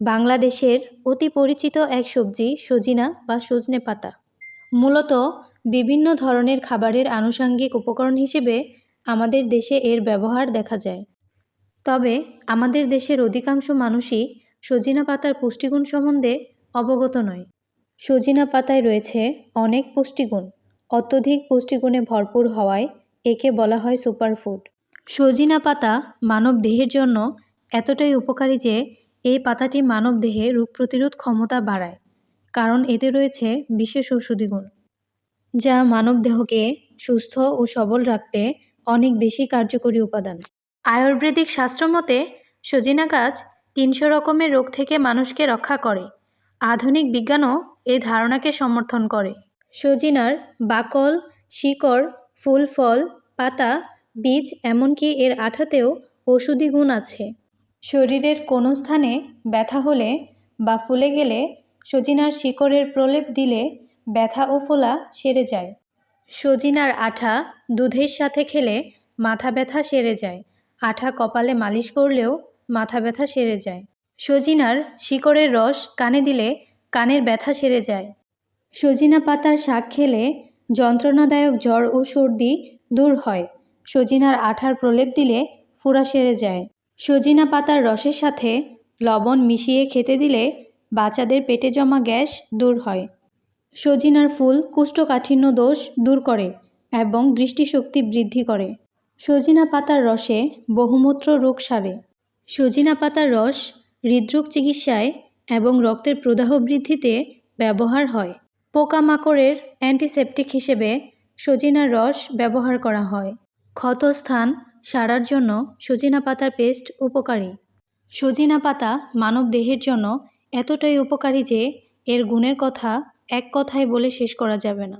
বাংলাদেশের অতি পরিচিত এক সবজি সজিনা বা সজনে পাতা। মূলত বিভিন্ন ধরনের খাবারের আনুষঙ্গিক উপকরণ হিসেবে আমাদের দেশে এর ব্যবহার দেখা যায়। তবে আমাদের দেশের অধিকাংশ মানুষই সজিনা পাতার পুষ্টিগুণ সম্বন্ধে অবগত নয়। সজিনা পাতায় রয়েছে অনেক পুষ্টিগুণ, অত্যধিক পুষ্টিগুণে ভরপুর হওয়ায় একে বলা হয় সুপারফুড। সজিনা পাতা মানব দেহের জন্য এতটাই উপকারী যে এই পাতাটি মানব দেহে রোগ প্রতিরোধ ক্ষমতা বাড়ায়, কারণ এতে রয়েছে বিশেষ ঔষধি গুণ, যা মানব দেহকে সুস্থ ও সবল রাখতে অনেক বেশি কার্যকরী উপাদান। আয়ুর্বেদিক শাস্ত্র মতে, সজিনা গাছ তিনশো রকমের রোগ থেকে মানুষকে রক্ষা করে। আধুনিক বিজ্ঞানও এই ধারণাকে সমর্থন করে। সজিনার বাকল, শিকড়, ফুল, ফল, পাতা, বীজ, এমনকি এর আঠাতেও ঔষধি গুণ আছে। শরীরের কোনো স্থানে ব্যথা হলে বা ফুলে গেলে সজিনার শিকড়ের প্রলেপ দিলে ব্যথা ও ফোলা সেরে যায়। সজিনার আঠা দুধের সাথে খেলে মাথা ব্যথা সেরে যায়। আঠা কপালে মালিশ করলেও মাথা ব্যথা সেরে যায়। সজিনার শিকড়ের রস কানে দিলে কানের ব্যথা সেরে যায়। সজিনা পাতার শাক খেলে যন্ত্রণাদায়ক জ্বর ও সর্দি দূর হয়। সজিনার আঠার প্রলেপ দিলে ফোড়া সেরে যায়। সজিনা পাতার রসের সাথে লবণ মিশিয়ে খেতে দিলে বাচ্চাদের পেটে জমা গ্যাস দূর হয়। সজিনার ফুল কুষ্ঠকাঠিন্য দোষ দূর করে এবং দৃষ্টিশক্তি বৃদ্ধি করে। সজিনা পাতার রসে বহুমূত্র রোগ সারে। সজিনা পাতার রস হৃদরোগ চিকিৎসায় এবং রক্তের প্রদাহ বৃদ্ধিতে ব্যবহার হয়। পোকামাকড়ের অ্যান্টিসেপটিক হিসেবে সজিনার রস ব্যবহার করা হয়। ক্ষতস্থান সারার জন্য সজিনা পাতার পেস্ট উপকারী। সজিনা পাতা মানব দেহের জন্য এতটাই উপকারী যে এর গুণের কথা এক কথায় বলে শেষ করা যাবে না।